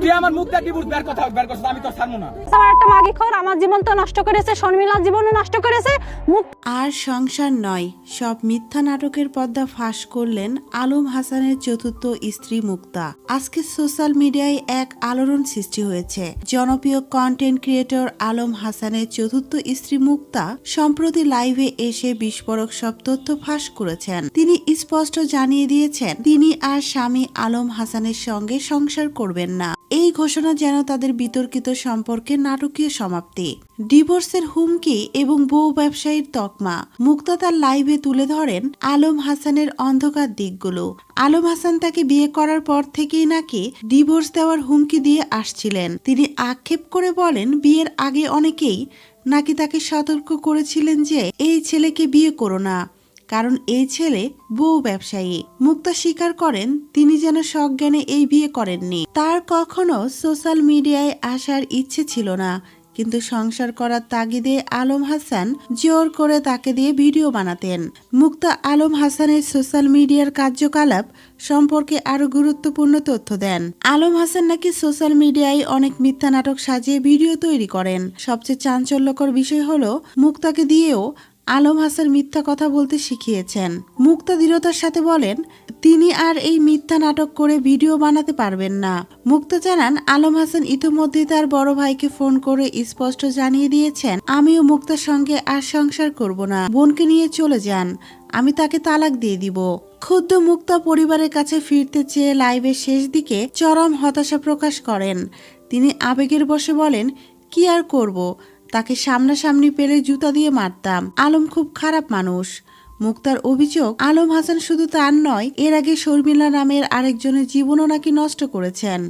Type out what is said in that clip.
তুই আমার মুখটা ডিভোর্স বের কথা বের করছিস আমি তো ছাড়বো না। আমার একটা মাগি খোর আমার জীবন তো নষ্ট করেছে শর্মিলার জীবনও নষ্ট করেছে মুখ আর সংসার নয় সব মিথ্যা নাটকের পর্দা ফাঁস করলেন আলম হাসানের চতুর্থ স্ত্রী মুক্তা। আজকে সোশ্যাল মিডিয়ায় এক আলোড়ন সৃষ্টি হয়েছে। জনপ্রিয় কন্টেন্ট ক্রিয়েটর আলম হাসানের চতুর্থ স্ত্রী মুক্তা সম্প্রতি লাইভে এসে বিস্ফোরক সব তথ্য ফাঁস করেছেন। তিনি স্পষ্ট জানিয়ে দিয়েছেন তিনি আর স্বামী আলম হাসানের সঙ্গে সংসার করবেন না। এই ঘোষণা যেন তাদের বিতর্কিত সম্পর্কে নাটকীয় সমাপ্তি। ডিভোর্সের হুমকি এবং বউ ব্যবসায়ীর তকমা। মুক্তা তার লাইভে তুলে ধরেন আলম হাসানের অন্ধকার দিকগুলো। আলম হাসান তাকে বিয়ে করার পর থেকেই নাকি ডিভোর্স দেওয়ার হুমকি দিয়ে আসছিলেন। তিনি আক্ষেপ করে বলেন, বিয়ের আগে অনেকেই নাকি তাকে সতর্ক করেছিলেন যে, এই ছেলেকে বিয়ে করো না। কারণ এই ছেলে বউ ব্যবসায়ী। মুক্তা স্বীকার করেন, তিনি যেন সজ্ঞানে এই বিয়ে করেননি। তার কখনো সোশ্যাল মিডিয়ায় আসার ইচ্ছে ছিল না। কিন্তু সংসার করার তাগিদে আলম হাসান জোর করে তাকে দিয়ে ভিডিও বানাতেন। মুক্তা আলম হাসানের সোশ্যাল মিডিয়ার কার্যকলাপ সম্পর্কে আরও গুরুত্বপূর্ণ তথ্য দেন। আলম হাসান নাকি সোশ্যাল মিডিয়ায় অনেক মিথ্যা নাটক সাজিয়ে ভিডিও তৈরি করেন। সবচেয়ে চাঞ্চল্যকর বিষয় হলো, মুক্তাকে দিয়েও আলম হাসান মিথ্যা কথা বলতে শিখিয়েছেন। মুক্তা দৃঢ়তার সাথে বলেন, তিনি আর এই মিথ্যা নাটক করে ভিডিও বানাতে পারবেন না। মুক্তা জানান, আলম হাসান ইতিমধ্যে তার বড় ভাইকে ফোন করে স্পষ্ট জানিয়ে দিয়েছেন, আমিও মুক্তার সঙ্গে আর সংসার করব না। বোনকে নিয়ে চলে যান। আমি তাকে তালাক দিয়ে দিব। ক্ষুদ্র মুক্তা পরিবারের কাছে ফিরতে চেয়ে লাইভের শেষ দিকে চরম হতাশা প্রকাশ করেন। তিনি আবেগের বসে বলেন, কি আর করব? তাকে সামনাসামনি পেলে জুতা দিয়ে মারতাম। আলম খুব খারাপ মানুষ। মুক্তার অভিযোগ, আলম হাসান শুধু তার নয়, এর আগে শর্মিলা নামের আরেকজনের জীবনও নাকি নষ্ট করেছেন।